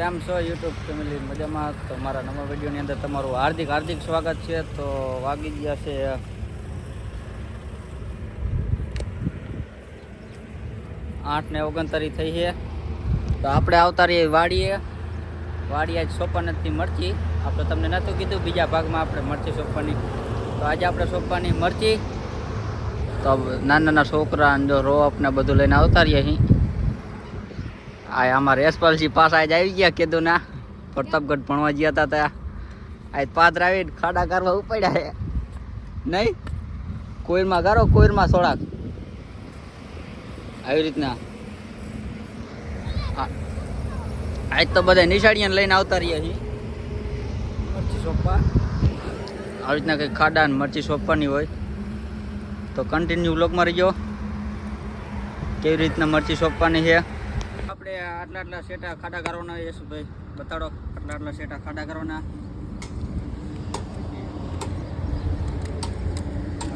કેમ છો YouTube family મજામાં? તો મારા નવા વિડીયોની અંદર તમારું હાર્દિક હાર્દિક સ્વાગત છે. તો વાગી ગયા છે, આઠ ને ઓગણતારી થઈ છે. તો આપણે આવતા રહીએ વાડીએ. વાડીએ આજ સોપાનથી મરચી આપણે તમને નહોતું કીધું, બીજા ભાગમાં આપણે મરચી સોંપવાની તો આજે આપણે સોંપવાની મરચી તો નાના નાના છોકરા જો રોપ ને બધું લઈને આવતા રહીએ અહીં. આ અમારે યશપાલજી પાસે આજ આવી ગયા કીધું ના. પ્રતાપગઢ ભણવા ગયા હતા ત્યાં. આજ પાત્ર આવીને ખાડા કરવા ઉપાડ્યા છે. નહીં? કોઈરમાં ગારો કોઈરમાં સોળાક આવી રીતના. આજ તો બધા નિશાળીને લઈને આવતા રહ્યા છીએ. મરચી સોપા આવી રીતના કંઈક ખાડા ને મરચી સોપવાની હોય. તો કન્ટિન્યુ બ્લોગમાં રહીજો. કેવી રીતના મરચી સોપવાની છે? આપણે આટલા આટલા સેટા ખાડા કરવાના યશુભાઈ, બતાડો. આટલા આટલા સેટા ખાડા કરવાના.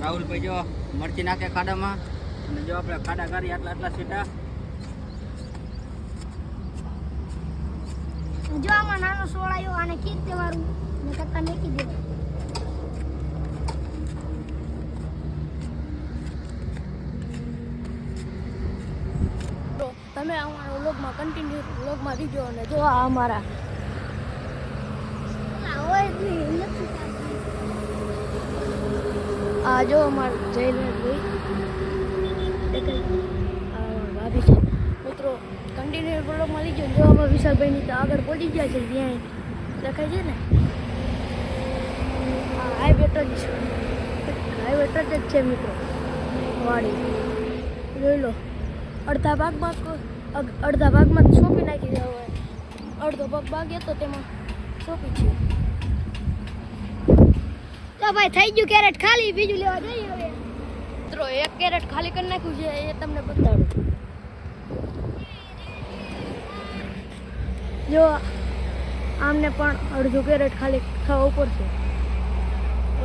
રાહુલભાઈ જો મરચી નાખે ખાડામાં, અને જો આપણે ખાડા કરી આટલા આટલા સેટા જો આમાં નાનો સોળાયો આને કીક દેવાનું ને કરતા મેકી દેવાનું તો તમે અમારા વ્લોગમાં કન્ટિન્યુ વ્લોગમાં રીજો અને જો આ અમારા. આ જો અમારા જયરાજભાઈ ભાભી છે. મિત્રો કન્ટિન્યુ વ્લોગમાં લીધો જો અમે વિશાલભાઈની તો આગળ પહોંચી ગયા છે ત્યાં દેખાય છે ને? હાઈવે ટચ હાઈવે ટચ છે, મિત્રો. વાડી. જોઈ લો. અડધા ભાગમાં અડધા ભાગમાં સોંપી નાખી હોય. અડધો ભાગ ભાગ્યો તો તેમાં સોંપી છે. તો ભાઈ થઈ ગયું કેરેટ ખાલી, બીજું લેવા જઈએ હવે. મિત્રો, એક કેરેટ ખાલી કરી નાખ્યું છે, એ તમને બતાડું. જો, આમને પણ અડધું કેરેટ ખાલી થવા ઉપર છે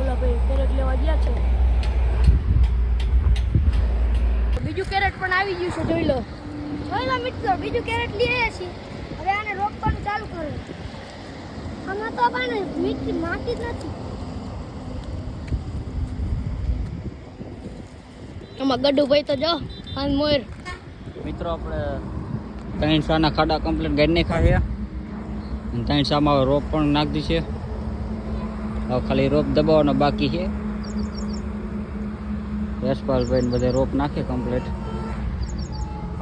ઓલા ભાઈ કેરેટ લેવા ગયા છે. બીજું કેરેટ પણ આવી ગયું છે, જોઈ લો. જોઈ લો મિત્રો, બીજું કેરેટ લઈ આવ્યા છીએ. હવે આને રોપવાનું ચાલુ કરો. આમાં તો આપણે મીઠી માટી જ નથી. આમાં ગડુભાઈ તો જો અને મોર. મિત્રો, આપણે ત્રણ સાના ખાડા કમ્પ્લીટ ગાડી ને ખાવ્યા અને ત્રણ શામાં રોપ પણ નાખી છે. હવે ખાલી રોપ દબાવવાનો બાકી છે. યશપાલભાઈ બધે રોપ નાખે કમ્પ્લીટ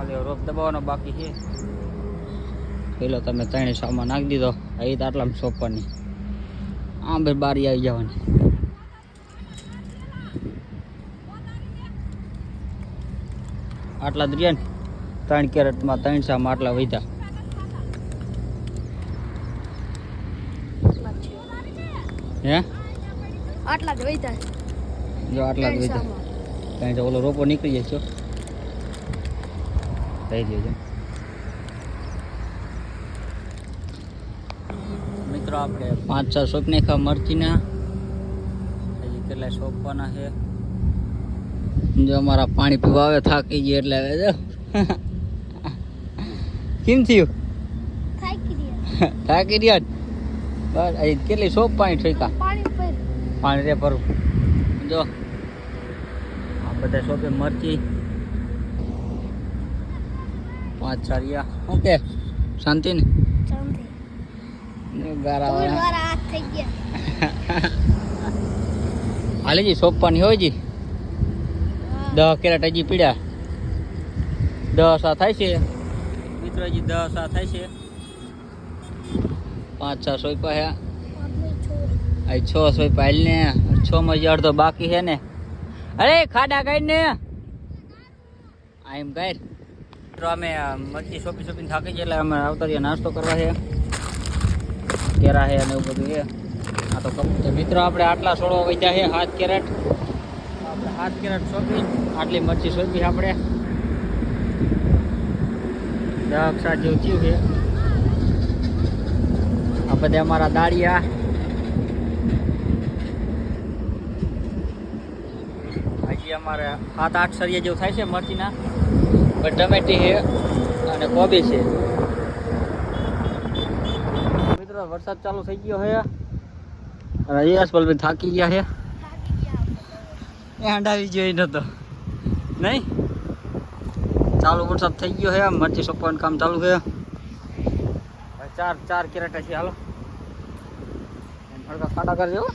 ખાલી રોપ દબાવવાનો બાકી છે. પેલો તમે ત્રણે સામાન નાખી દીધો. એ તો આટલામાં સોંપવાની. આમ ભાઈ બારી આવી જવાની. આટલા જ રહ્યા ને. ત્રણ કેરેટમાં ત્રણ શામાં આટલા વધ્યા. હે? આટલા જ વધ્યા. જો આટલા જ વધ્યા. કારણ કે ઓલો રોપો નીકળી જાય છો થઈ ગયો છે. મિત્રો આપણે પાંચ છ સોપ નાખ્યા મરચીના. હજી કેટલા સોંપવાના છે? જો અમારા પાણી પીવા આવે થાકી ગયા એટલે હવે જો કેમ થયું? થાકી થાકી રહ્યા બસ અહીં કેટલી સોપ પાણી ઠેકા પાણી પાણી રે ભરું. જો આ બધા સોપે મરચી. પાંચ સારિયા ઓકે શાંતિ ને? હાલે જી સોંપવાની હોય જી? દહ કેરેટ હજી પીડ્યા. દસ આ થાય છે? મિત્રો હજી દસ આ થાય છે. પાંચ છ સોપા હે. આ છ સોપા હાલ ને. છ માં અડધો બાકી છે ને. અરે ખાડા કાઢ ને. આ એમ કાઢ. મિત્રો અમે મરચી શોપી સોંપીને થાકી જાય એટલે અમે આવતા રહીએ નાસ્તો કરવા છે. કેરા છે અને એવું બધું છે. આ તો કપૂર મિત્રો, આપણે આટલા સોળો વધ્યા છે, હાથ કેરેટ. આપણે હાથ કેરેટ શોપી આટલી મરચી શોપી આપણે. દસ સાત જેવું થયું છે. આ બધા અમારા દાળિયા. હજી અમારે સાત આઠ સરિયા જેવું થાય છે મરચીના. પણ ટમેટી છે અને કોબી છે. મિત્રો વરસાદ ચાલુ થઈ ગયો છે. અને યશપાલ ભાઈ થાકી ગયા છે. એ હંડાવી જોઈ નતો નહીં? ચાલુ વરસાદ થઈ ગયો છે. મરચી સોંપવાનું કામ ચાલુ છે. ચાર ચાર કેરેટા છે હાલો. હળકા ખાડા કરજો હો.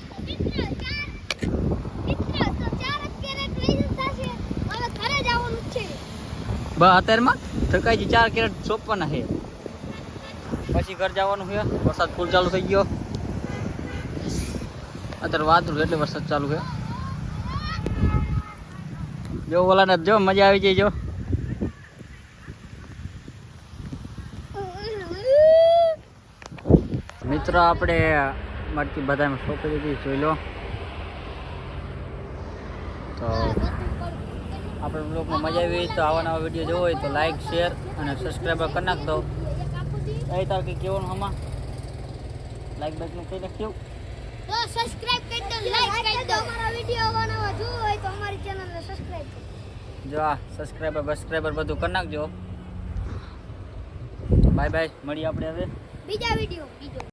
બસ અત્યારમાં થકાઈ ચાર કેરેટ સોંપવાના છે. પછી ઘર જવાનું છે. વરસાદ ફૂલ ચાલુ થઈ ગયો. અત્યારે વાદળું એટલે વરસાદ ચાલુ છે. જો ઓલાને જો મજા આવી જાય જો. મિત્રો આપણે મળતી બધામાં સોંપી જોઈ લો. તો આપણે બ્લોગમાં મજા આવી હોય તો આવા નવા વીડિયો જોવો હોય તો લાઈક શેર અને સબસ્ક્રાઈબર કરી નાખતો કઈ તાર કે કેવાનું હમા લાઈક બાઈકનું કઈ નાખ્યું તો સબસ્ક્રાઇબ કરી દો લાઈક કરી દો. અમારા વિડિયો બનાવવા જોવો હોય તો અમારી ચેનલને સબસ્ક્રાઇબ જો આ સબસ્ક્રાઈબર સબસ્ક્રાઈબર બધું કરી નાખજો. બાય બાય મળીએ આપણે હવે. બીજા વીડિયો બીજો.